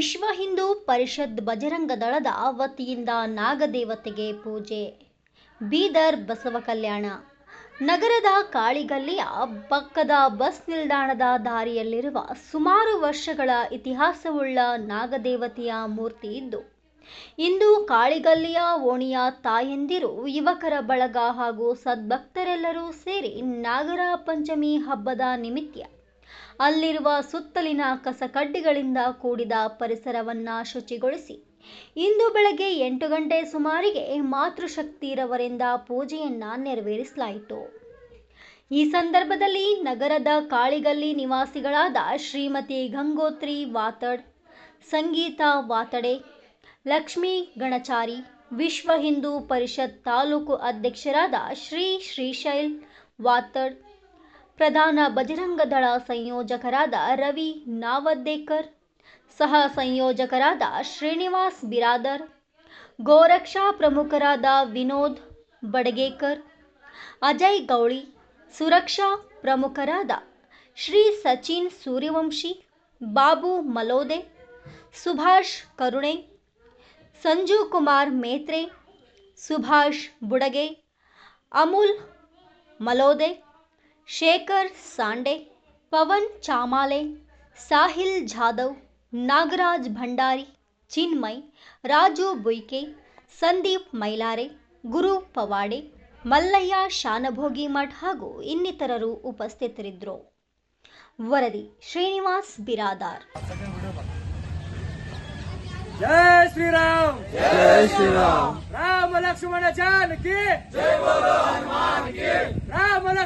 ವಿಶ್ವ ಹಿಂದೂ ಪರಿಷತ್ ಬಜರಂಗ ದಳದ ವತಿಯಿಂದ ನಾಗದೇವತೆಗೆ ಪೂಜೆ. ಬೀದರ್ ಬಸವ ಕಲ್ಯಾಣ. ನಗರದ ಕಾಳಿಗಲ್ಲಿಯ ಪಕ್ಕದ ಬಸ್ ನಿಲ್ದಾಣದ ದಾರಿಯಲ್ಲಿರುವ ಸುಮಾರು ವರ್ಷಗಳ ಇತಿಹಾಸವುಳ್ಳ ನಾಗದೇವತೆಯ ಮೂರ್ತಿ ಇದ್ದು, ಇಂದು ಕಾಳಿಗಲ್ಲಿಯ ಓಣಿಯ ತಾಯಂದಿರು, ಯುವಕರ ಬಳಗ ಹಾಗೂ ಸದ್ಭಕ್ತರೆಲ್ಲರೂ ಸೇರಿ ನಾಗರ ಪಂಚಮಿ ಹಬ್ಬದ ನಿಮಿತ್ತ ಅಲ್ಲಿರುವ ಸುತ್ತಲಿನ ಕಸಕಡ್ಡಿಗಳಿಂದ ಕೂಡಿದ ಪರಿಸರವನ್ನ ಶುಚಿಗೊಳಿಸಿ. ಇಂದು ಬೆಳಗ್ಗೆ ಎಂಟು ಗಂಟೆ ಸುಮಾರಿಗೆ ಮಾತೃಶಕ್ತಿರವರಿಂದ ಪೂಜೆಯನ್ನ ನೆರವೇರಿಸಲಾಯಿತು. ಈ ಸಂದರ್ಭದಲ್ಲಿ ನಗರದ ಕಾಳಿಗಲ್ಲಿ ನಿವಾಸಿಗಳಾದ ಶ್ರೀಮತಿ ಗಂಗೋತ್ರಿ ವಾತಡ್, ಸಂಗೀತ ವಾತಡೆ, ಲಕ್ಷ್ಮೀ ಗಣಚಾರಿ, ವಿಶ್ವ ಹಿಂದೂ ಪರಿಷತ್ ತಾಲೂಕು ಅಧ್ಯಕ್ಷರಾದ ಶ್ರೀ ಶ್ರೀಶೈಲ್ ವಾತಡ್ ಪ್ರಧಾನ ಬಜರಂಗ ದಳ ಸಂಯೋಜಕರಾದ ರವಿ ನಾವದ್ದೇಕರ್ ಸಹ ಸಂಯೋಜಕರಾದ ಶ್ರೀನಿವಾಸ್ ಬಿರಾದರ್ ಗೋರಕ್ಷಾ ಪ್ರಮುಖರಾದ ವಿನೋದ್ ಬಡಗೇಕರ್ ಅಜಯ್ ಗೌಳಿ ಸುರಕ್ಷಾ ಪ್ರಮುಖರಾದ ಶ್ರೀ ಸಚಿನ್ ಸೂರ್ಯವಂಶಿ ಬಾಬು ಮಲೋದೆ ಸುಭಾಷ್ ಕರುಣೆ ಸಂಜು ಕುಮಾರ್ ಮೇತ್ರೆ ಸುಭಾಷ್ ಬುಡಗೆ ಅಮುಲ್ ಮಲೋದೆ ಶೇಖರ್ ಸಾಂಡೆ ಪವನ್ ಚಾಮಾಲೆ ಸಾಹಿಲ್ ಜಾಧವ್ ನಾಗರಾಜ್ ಭಂಡಾರಿ ಚಿನ್ಮಯ್ ರಾಜು ಬುಯ್ಕೆ ಸಂದೀಪ್ ಮೈಲಾರೆ ಗುರು ಪವಾಡೆ ಮಲ್ಲಯ್ಯ ಶಾನಭೋಗಿ ಮಠ್ ಹಾಗೂ ಇನ್ನಿತರರು ಉಪಸ್ಥಿತರಿದ್ದರು ವರದಿ ಶ್ರೀನಿವಾಸ್ ಬಿರಾದಾರ್ जय श्री राम जय श्री राम राम लक्ष्मण जान की जय बोलो हनुमान की राम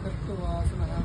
efecto va a.